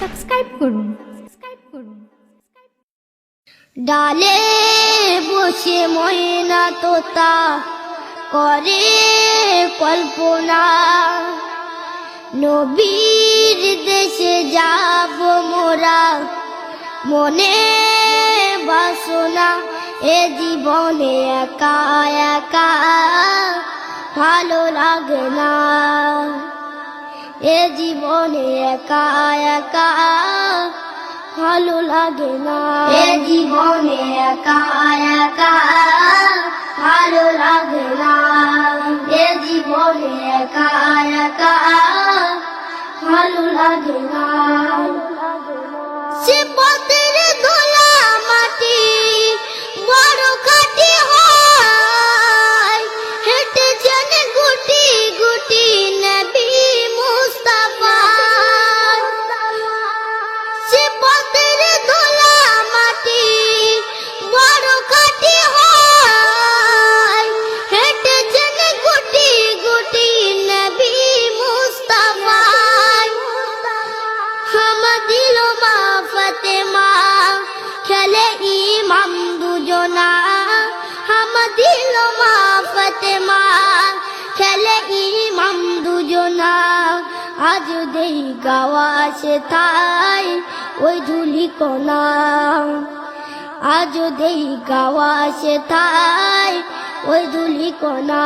Subscribe করুন। Subscribe করুন। ডালে বসে ময়না তোতা করে কল্পনা। নবীর দেশে যাব মোরা। মনে বাসনা, এ জীবনে একা একা ভালো লাগে না। এ জীবনে একা একা ভালো লাগে না। এ জীবনে একা একা ভালো লাগে না। ইমাম দুজনা হাম দিল মা ফতেমা খেলে ইমাম দুজনা আজ দেই গাওয়া সে তাই, ওই ধুলি কোনা আজ দেই গাওয়া তাই, ওই ধুলি কোনা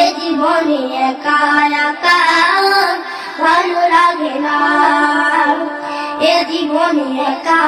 এ জীবনে একা একা ভালো লাগে না। এ জীবনে একা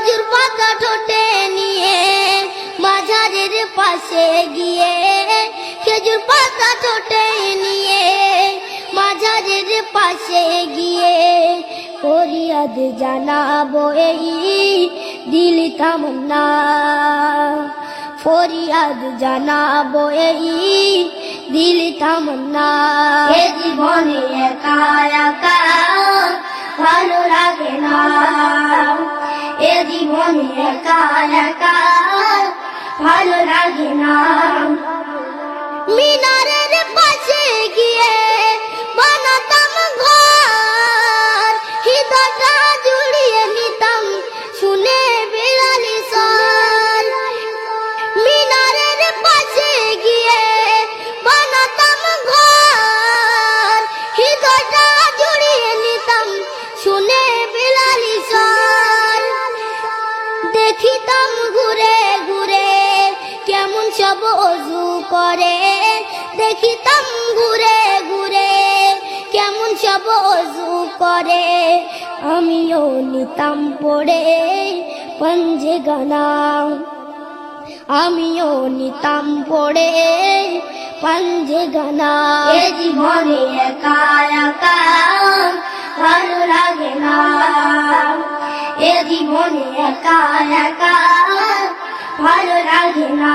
খেজুর পাতা ঠোঁটে নিয়ে বাজারের পাশে গিয়ে খেজুর পাতা ঠোঁটে নিয়ে বাজারের পাশে গিয়ে ফরিয়াদ জানাব এই দিল তামন্না। ফরিয়াদ জানাব এই দিল তামন্না। এ জীবনে একা একা ভালো লাগে না। জীবনে একা একা ভালো লাগে না। মিনারের পাশে গিয়ে সব করে, দেখিতাম ঘুরে ঘুরে, কেমন সব অজু করে। আমিও নিতাম পড়ে পঞ্জে গানা। আমিও নিতাম পড়ে পাঞ্জে গানা। এ জীবনে একা একা ভালো লাগে না। এ জীবনে একা একা ভালো লাগে না।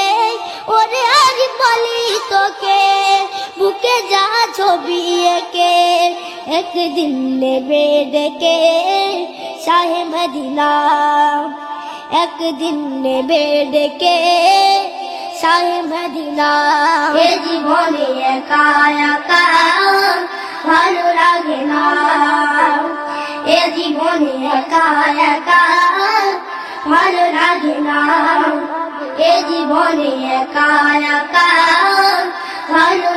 ওরে আরি ফলি তোকে, বুকে যা ছবি একে, একদিন নেবে ডেকে শাহে মদিনা। একদিন নেবে ডেকে শাহে মদিনা। এ জীবনে একা একা ভালো লাগে না। এ জীবনে একা একা জীবনে একা একা ভালো